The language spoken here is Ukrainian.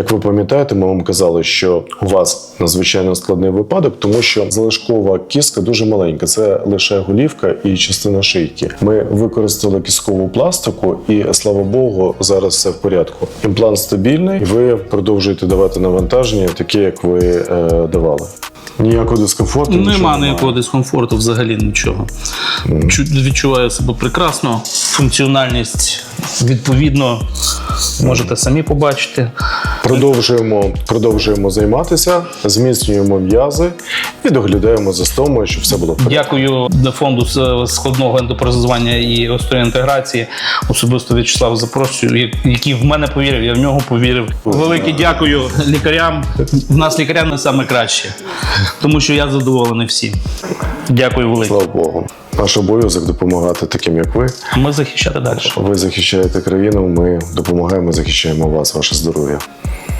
Як ви пам'ятаєте, ми вам казали, що у вас надзвичайно складний випадок, тому що залишкова кістка дуже маленька. Це лише голівка і частина шийки. Ми використали кісткову пластику, і слава Богу, зараз все в порядку. Імплант стабільний, ви продовжуєте давати навантаження, таке як ви е, давали. Ніякого дискомфорту. Нема немає. ніякого дискомфорту, взагалі нічого. Чу- Відчуваю себе прекрасно. Функціональність відповідно можете самі побачити. Продовжуємо, продовжуємо займатися, зміцнюємо м'язи і доглядаємо за стомою, щоб все було в порядку. Дякую фонду складного ендопроцезування і остеоінтеграції. Особисто В'ячеслав запрошую, я- який в мене повірив, я в нього повірив. Велике дякую лікарям. В нас лікаря не саме краще, тому що я задоволений всім. Дякую велике. Слава Богу. Наш обов'язок допомагати таким, як ви. Ми захищати далі. Ви захищаєте країну. Ми допомагаємо, захищаємо вас, ваше здоров'я.